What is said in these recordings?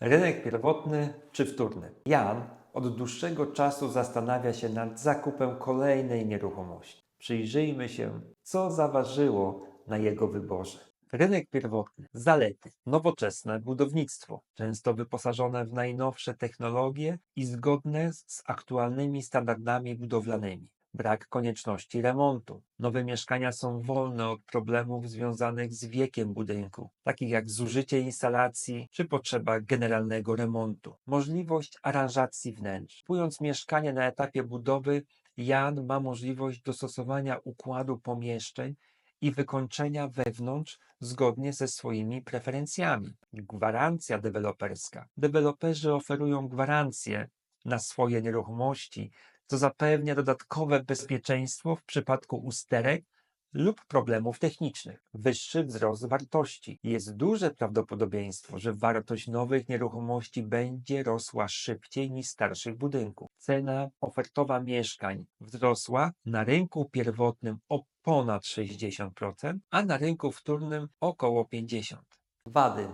Rynek pierwotny czy wtórny? Jan od dłuższego czasu zastanawia się nad zakupem kolejnej nieruchomości. Przyjrzyjmy się, co zaważyło na jego wyborze. Rynek pierwotny. Zalety. Nowoczesne budownictwo, często wyposażone w najnowsze technologie i zgodne z aktualnymi standardami budowlanymi. Brak konieczności remontu. Nowe mieszkania są wolne od problemów związanych z wiekiem budynku, takich jak zużycie instalacji czy potrzeba generalnego remontu. Możliwość aranżacji wnętrz. Kupując mieszkanie na etapie budowy, Jan ma możliwość dostosowania układu pomieszczeń i wykończenia wewnątrz zgodnie ze swoimi preferencjami. Gwarancja deweloperska. Deweloperzy oferują gwarancję na swoje nieruchomości, co zapewnia dodatkowe bezpieczeństwo w przypadku usterek lub problemów technicznych. Wyższy wzrost wartości. Jest duże prawdopodobieństwo, że wartość nowych nieruchomości będzie rosła szybciej niż starszych budynków. Cena ofertowa mieszkań wzrosła na rynku pierwotnym o ponad 60%, a na rynku wtórnym około 50%. Wady.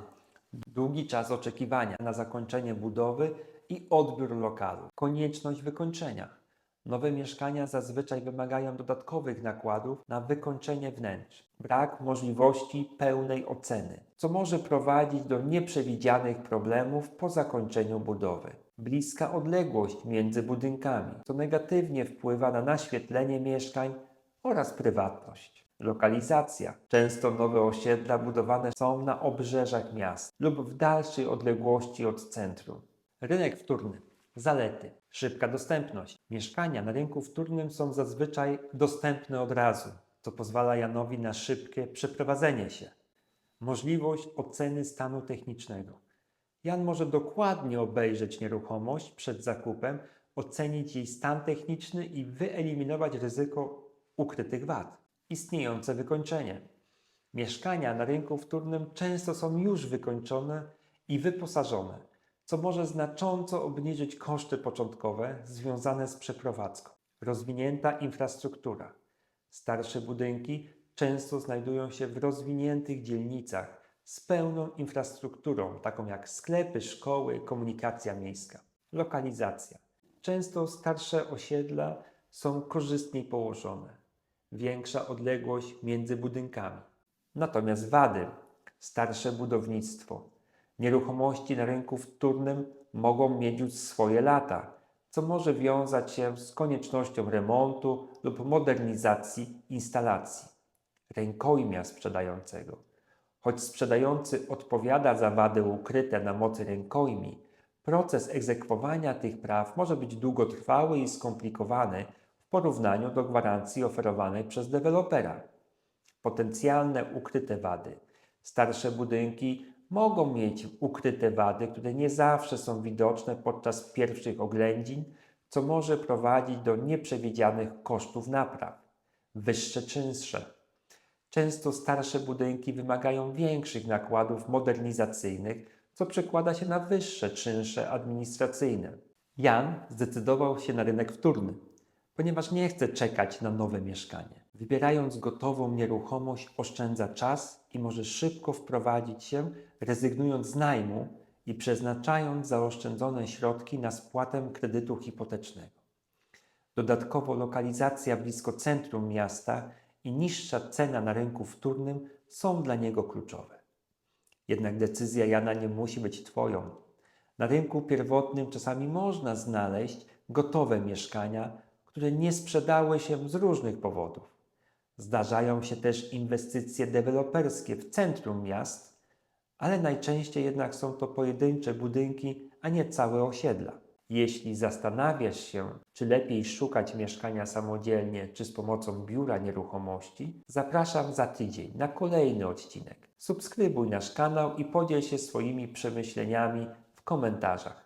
Długi czas oczekiwania na zakończenie budowy i odbiór lokalu. Konieczność wykończenia. Nowe mieszkania zazwyczaj wymagają dodatkowych nakładów na wykończenie wnętrz. Brak możliwości pełnej oceny, co może prowadzić do nieprzewidzianych problemów po zakończeniu budowy. Bliska odległość między budynkami, co negatywnie wpływa na naświetlenie mieszkań oraz prywatność. Lokalizacja. Często nowe osiedla budowane są na obrzeżach miast lub w dalszej odległości od centrum. Rynek wtórny. Zalety. Szybka dostępność. Mieszkania na rynku wtórnym są zazwyczaj dostępne od razu, co pozwala Janowi na szybkie przeprowadzenie się. Możliwość oceny stanu technicznego. Jan może dokładnie obejrzeć nieruchomość przed zakupem, ocenić jej stan techniczny i wyeliminować ryzyko ukrytych wad. Istniejące wykończenie. Mieszkania na rynku wtórnym często są już wykończone i wyposażone, co może znacząco obniżyć koszty początkowe związane z przeprowadzką. Rozwinięta infrastruktura. Starsze budynki często znajdują się w rozwiniętych dzielnicach z pełną infrastrukturą, taką jak sklepy, szkoły, komunikacja miejska. Lokalizacja. Często starsze osiedla są korzystniej położone. Większa odległość między budynkami. Natomiast wady, starsze budownictwo, nieruchomości na rynku wtórnym mogą mieć już swoje lata, co może wiązać się z koniecznością remontu lub modernizacji instalacji. Rękojmia sprzedającego. Choć sprzedający odpowiada za wady ukryte na mocy rękojmi, proces egzekwowania tych praw może być długotrwały i skomplikowany w porównaniu do gwarancji oferowanej przez dewelopera. Potencjalne ukryte wady. Starsze budynki mogą mieć ukryte wady, które nie zawsze są widoczne podczas pierwszych oględzin, co może prowadzić do nieprzewidzianych kosztów napraw. Wyższe czynsze. Często starsze budynki wymagają większych nakładów modernizacyjnych, co przekłada się na wyższe czynsze administracyjne. Jan zdecydował się na rynek wtórny, ponieważ nie chce czekać na nowe mieszkanie. Wybierając gotową nieruchomość, oszczędza czas i może szybko wprowadzić się, rezygnując z najmu i przeznaczając zaoszczędzone środki na spłatę kredytu hipotecznego. Dodatkowo lokalizacja blisko centrum miasta i niższa cena na rynku wtórnym są dla niego kluczowe. Jednak decyzja Jana nie musi być Twoją. Na rynku pierwotnym czasami można znaleźć gotowe mieszkania, które nie sprzedały się z różnych powodów. Zdarzają się też inwestycje deweloperskie w centrum miast, ale najczęściej jednak są to pojedyncze budynki, a nie całe osiedla. Jeśli zastanawiasz się, czy lepiej szukać mieszkania samodzielnie, czy z pomocą biura nieruchomości, zapraszam za tydzień na kolejny odcinek. Subskrybuj nasz kanał i podziel się swoimi przemyśleniami w komentarzach.